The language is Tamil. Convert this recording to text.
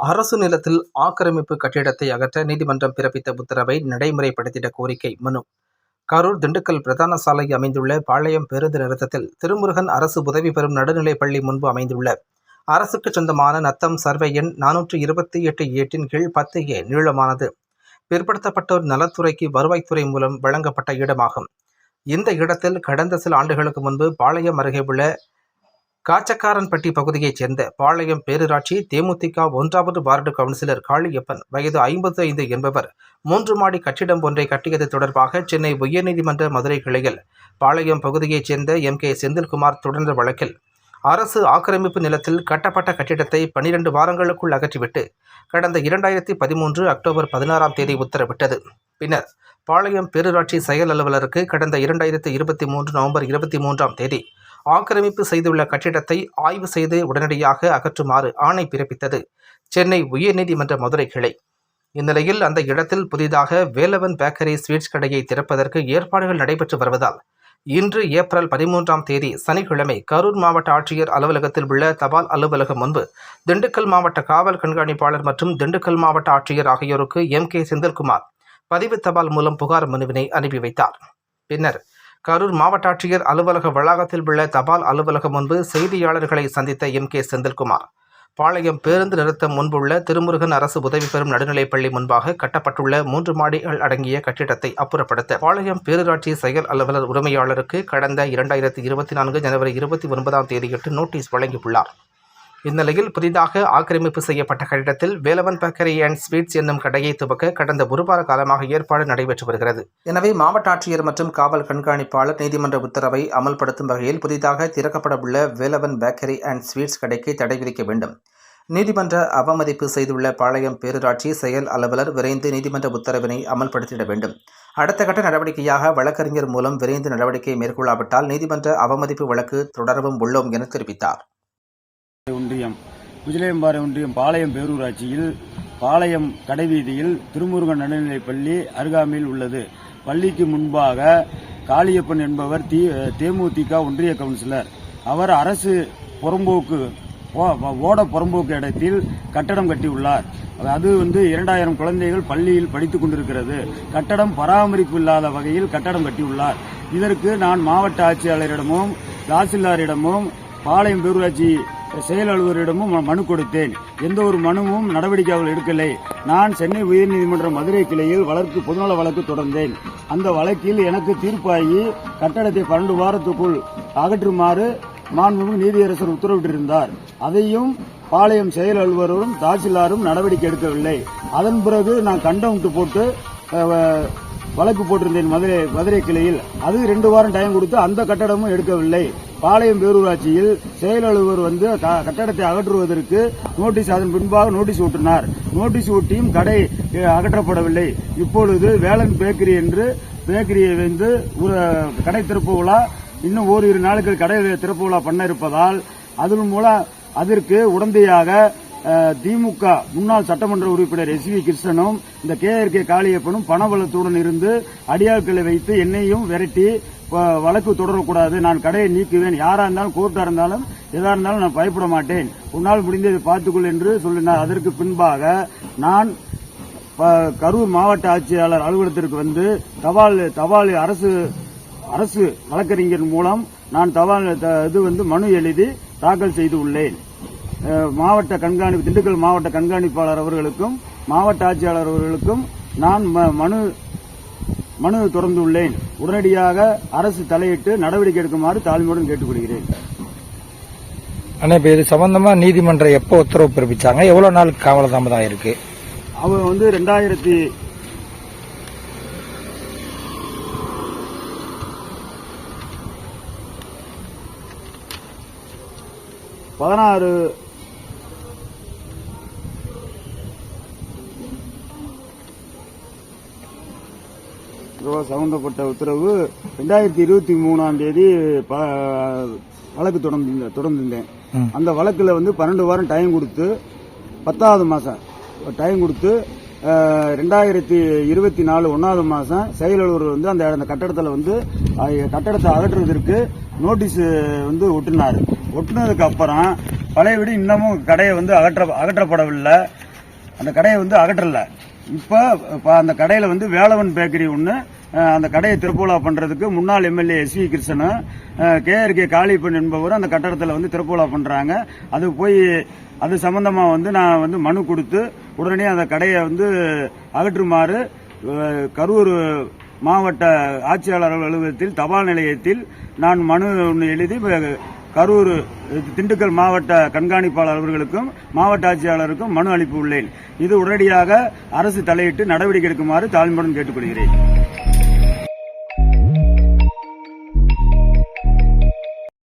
அரசு நிலத்தில் ஆக்கிரமிப்பு கட்டிடத்தை அகற்ற நீதிமன்றம் பிறப்பித்த உத்தரவை நடைமுறைப்படுத்திட கோரிக்கை மனு. கரூர் திண்டுக்கல் பிரதான சாலை அமைந்துள்ள பாளையம் பேருந்து நிறுத்தத்தில் திருமுருகன் அரசு உதவி பெறும் நடுநிலைப் பள்ளி முன்பு அமைந்துள்ள. அரசுக்கு சொந்தமான நத்தம் சர்வே எண் நானூற்று இருபத்தி எட்டு ஏட்டின் கீழ் பத்து ஏ நீளமானது. பிற்படுத்தப்பட்டோர் நலத்துறைக்கு வருவாய்த்துறை மூலம் வழங்கப்பட்ட இடமாகும். இந்த இடத்தில் கடந்த சில ஆண்டுகளுக்கு முன்பு பாளையம் அருகே உள்ள காச்சக்காரன்பட்டி பகுதியைச் சேர்ந்த பாளையம் பேரூராட்சி தேமுதிக ஒன்றாவது வார்டு கவுன்சிலர் காளியப்பன் வயது ஐம்பது ஐந்து என்பவர் மூன்று மாடி கட்டிடம் ஒன்றை கட்டியது தொடர்பாக சென்னை உயர்நீதிமன்ற மதுரை கிளையில் பாளையம் பகுதியைச் சேர்ந்த எம். கே. செந்தில்குமார் தொடர்ந்த வழக்கில் அரசு ஆக்கிரமிப்பு நிலத்தில் கட்டப்பட்ட கட்டிடத்தை பனிரெண்டு வாரங்களுக்குள் அகற்றிவிட்டு கடந்த இரண்டாயிரத்தி பதிமூன்று அக்டோபர் பதினாறாம் தேதி உத்தரவிட்டது. பின்னர் பாளையம் பேரூராட்சி செயல் அலுவலருக்கு கடந்த இரண்டாயிரத்தி இருபத்தி மூன்று நவம்பர் இருபத்தி மூன்றாம் தேதி ஆக்கிரமிப்பு செய்துள்ள கட்டிடத்தை ஆய்வு செய்து உடனடியாக அகற்றுமாறு ஆணை பிறப்பித்தது. சென்னை உயர்நீதிமன்ற மதுரை கிளை. இந்நிலையில் அந்த இடத்தில் புதிதாக வேலவன் பேக்கரி ஸ்வீட்ஸ் கடையை திறப்பதற்கு ஏற்பாடுகள் நடைபெற்று வருவதால் இன்று ஏப்ரல் பதிமூன்றாம் தேதி சனிக்கிழமை கரூர் மாவட்ட ஆட்சியர் அலுவலகத்தில் உள்ள தபால் அலுவலகம் முன்பு திண்டுக்கல் மாவட்ட காவல் கண்காணிப்பாளர் மற்றும் திண்டுக்கல் மாவட்ட ஆட்சியர் ஆகியோருக்கு எம் கே செந்தில்குமார் பதிவு தபால் மூலம் புகார் மனுவினை அனுப்பி வைத்தார். பின்னர் கரூர் மாவட்ட ஆட்சியர் அலுவலக வளாகத்தில் உள்ள தபால் அலுவலகம் முன்பு செய்தியாளர்களை சந்தித்த எம் கே செந்தில்குமார் பாளையம் பேருந்து நிறுத்தம் முன்புள்ள திருமுருகன் அரசு உதவி பெறும் நடுநிலைப்பள்ளி முன்பாக கட்டப்பட்டுள்ள மூன்று மாடிகள் அடங்கிய கட்டிடத்தை அப்புறப்படுத்த பாளையம் பேரூராட்சி செயல் அலுவலர் உரிமையாளருக்கு கடந்த இரண்டாயிரத்தி இருபத்தி நான்கு ஜனவரி இருபத்தி ஒன்பதாம் தேதியிட்டு நோட்டீஸ் வழங்கியுள்ளார். இந்நிலையில் புதிதாக ஆக்கிரமிப்பு செய்யப்பட்ட கட்டிடத்தில் வேலவன் பேக்கரி அண்ட் ஸ்வீட்ஸ் என்னும் கடையை துவக்க கடந்த ஒரு வார காலமாக ஏற்பாடு நடைபெற்று வருகிறது. எனவே மாவட்ட ஆட்சியர் மற்றும் காவல் கண்காணிப்பாளர் நீதிமன்ற உத்தரவை அமல்படுத்தும் வகையில் புதிதாக திறக்கப்பட உள்ள வேலவன் பேக்கரி அண்ட் ஸ்வீட்ஸ் கடைக்கு தடை விதிக்க வேண்டும். நீதிமன்ற அவமதிப்பு செய்துள்ள பாளையம் பேரூராட்சி செயல் அலுவலர் விரைந்து நீதிமன்ற உத்தரவினை அமல்படுத்திட வேண்டும். அடுத்த கட்ட நடவடிக்கையாக வழக்கறிஞர் மூலம் விரைந்து நடவடிக்கை மேற்கொள்ளாவிட்டால் நீதிமன்ற அவமதிப்பு வழக்கு தொடரவும் உள்ளோம் என தெரிவித்தார். ஒன்றியம் குஜிலேம்பாறை ஒன்றியம் பாளையம் பேரூராட்சியில் பாளையம் கடைவீதியில் திருமுருகன் நடுநிலைப்பள்ளி அருகாமையில் உள்ளது. பள்ளிக்கு முன்பாக காளியப்பன் என்பவர் தி- தேமுதிக ஒன்றிய கவுன்சிலர். அவர் அரசு புறம்போக்கு ஓட புறம்போக்கு இடத்தில் கட்டடம் கட்டியுள்ளார். அது வந்து இரண்டாயிரம் குழந்தைகள் பள்ளியில் படித்துக் கொண்டிருக்கிறது. கட்டடம் பராமரிப்பு இல்லாத வகையில் கட்டடம் கட்டியுள்ளார். இதற்கு நான் மாவட்ட ஆட்சியாளரிடமும் தாசில்தாரிடமும் பாளையம் பேரூராட்சி செயல் அலுவலரிடமும் மனு கொடுத்தேன். எந்த ஒரு மனுவும் நடவடிக்கை எடுக்கலை. நான் சென்னை உயர்நீதிமன்ற மதுரை கிளையில் வழக்கு பொதுநல வழக்கு தொடர்ந்தேன். அந்த வழக்கில் எனக்கு தீர்ப்பாகி கட்டடத்தை பன்னெண்டு வாரத்துக்குள் அகற்றுமாறு மாண்புமிகு நீதியரசர் உத்தரவிட்டிருந்தார். அதையும் பாளையம் செயல் அலுவலரும் தாசில்தாரும் நடவடிக்கை எடுக்கவில்லை. அதன் பிறகு நான் கண்டவுண்ட் போட்டு வழக்கு போட்டிருந்தேன் மதுரை மதுரை கிளையில். அது ரெண்டு வாரம் டைம் கொடுத்து அந்த கட்டடமும் எடுக்கவில்லை. பாளையம் பேரூராட்சியில் செயல் அலுவலர் வந்து கட்டடத்தை அகற்றுவதற்கு நோட்டீஸ் அதன் பின்பாக நோட்டீஸ் ஒட்டினார் நோட்டீஸ் ஒட்டியும் கடை அகற்றப்படவில்லை. இப்பொழுது வேலன் பேக்கரி என்று பேக்கரியை வந்து ஒரு கடை திறப்பு விழா இன்னும் ஓரிரு நாளுக்கு கடை திறப்பு விழா பண்ண இருப்பதால் அதன் மூலம் அதற்கு உடந்தையாக திமுக முன்னாள் சட்டமன்ற உறுப்பினர் எஸ் வி கிருஷ்ணனும் இந்த கே ஆர் கே காளியப்பனும் பணபலத்துடன் இருந்து அடியாட்களை வைத்து என்னையும் விரட்டி வ- வழக்கு தொடரக்கூடாது நான் கடையை நீக்குவேன். யாரா இருந்தாலும் கோர்ட்டா இருந்தாலும் எதா இருந்தாலும் நான் பயப்பட மாட்டேன். உன்னால் முடிந்ததை பார்த்துக்கொள் என்று சொல்லினார். அதற்கு பின்பாக நான் கரூர் மாவட்ட ஆட்சியாளர் அலுவலகத்திற்கு வந்து தபால் தபால் அரசு அரசு வழக்கறிஞர் மூலம் நான் தபால் த- இது வந்து மனு எழுதி தாக்கல் செய்து உள்ளேன் மாவட்ட கண்காணிப்பு திண்டுக்கல் மாவட்ட கண்காணிப்பாளர் அவர்களுக்கும் மாவட்ட ஆட்சியாளர் அவர்களுக்கும் நான் மனு மனு தொடர்ந்துள்ளேன். உடனடியாக அரசு தலையிட்டு நடவடிக்கை எடுக்குமாறு தாழ்மையுடன் கேட்டுக்கொள்கிறேன். அண்ணா இப்ப இது சம்பந்தமா நீதிமன்றம் எப்போ உத்தரவு பிறப்பிச்சாங்க? எவ்வளவு நாள் காவலதாமதம் இருக்கு அவங்க வந்து ரெண்டாயிரத்தி பதினாறு ரூபா சம்பந்தப்பட்ட உத்தரவு ரெண்டாயிரத்தி இருபத்தி மூணாம் தேதி வழக்கு தொடர்ந்து தொடர்ந்திருந்தேன். அந்த வழக்குல வந்து பன்னெண்டு வாரம் டைம் கொடுத்து பத்தாவது மாசம் டைம் கொடுத்து ரெண்டாயிரத்தி இருபத்தி நாலு ஒன்னாவது மாசம் செயல் அலுவலர் வந்து அந்த அந்த கட்டடத்தில் வந்து கட்டடத்தை அகற்றுவதற்கு நோட்டீஸ் வந்து ஒட்டினார். ஒட்டினதுக்கு அப்புறம் பழையபடி இன்னமும் கடையை வந்து அகற்ற அகற்றப்படவில்லை. அந்த கடையை வந்து அகற்றல. இப்ப அந்த கடையில வந்து வேலவன் பேக்கரி ஒன்று அந்த கடையை திருப்பூலா பண்றதுக்கு முன்னாள் MLA S V Krishnan KRK Kalippan என்பவரும் அந்த கட்டடத்தில் வந்து திருப்பூலா பண்றாங்க. அது போய் அது சம்பந்தமா வந்து நான் வந்து மனு கொடுத்து உடனே அந்த கடையை வந்து அகற்றுமாறு கரூர் மாவட்ட ஆட்சியாளர் அலுவலகத்தில் தபால் நிலையத்தில் நான் மனு ஒன்று எழுதி கரூர் திண்டுக்கல் மாவட்ட கண்காணிப்பாளர் அவர்களுக்கும் மாவட்ட ஆட்சியாளருக்கும் மனு அளிப்பு உள்ளேன். இது உடனடியாக அரசு தலையிட்டு நடவடிக்கை எடுக்குமாறு தாழ்மையுடன் கேட்டுக்கொள்கிறேன்.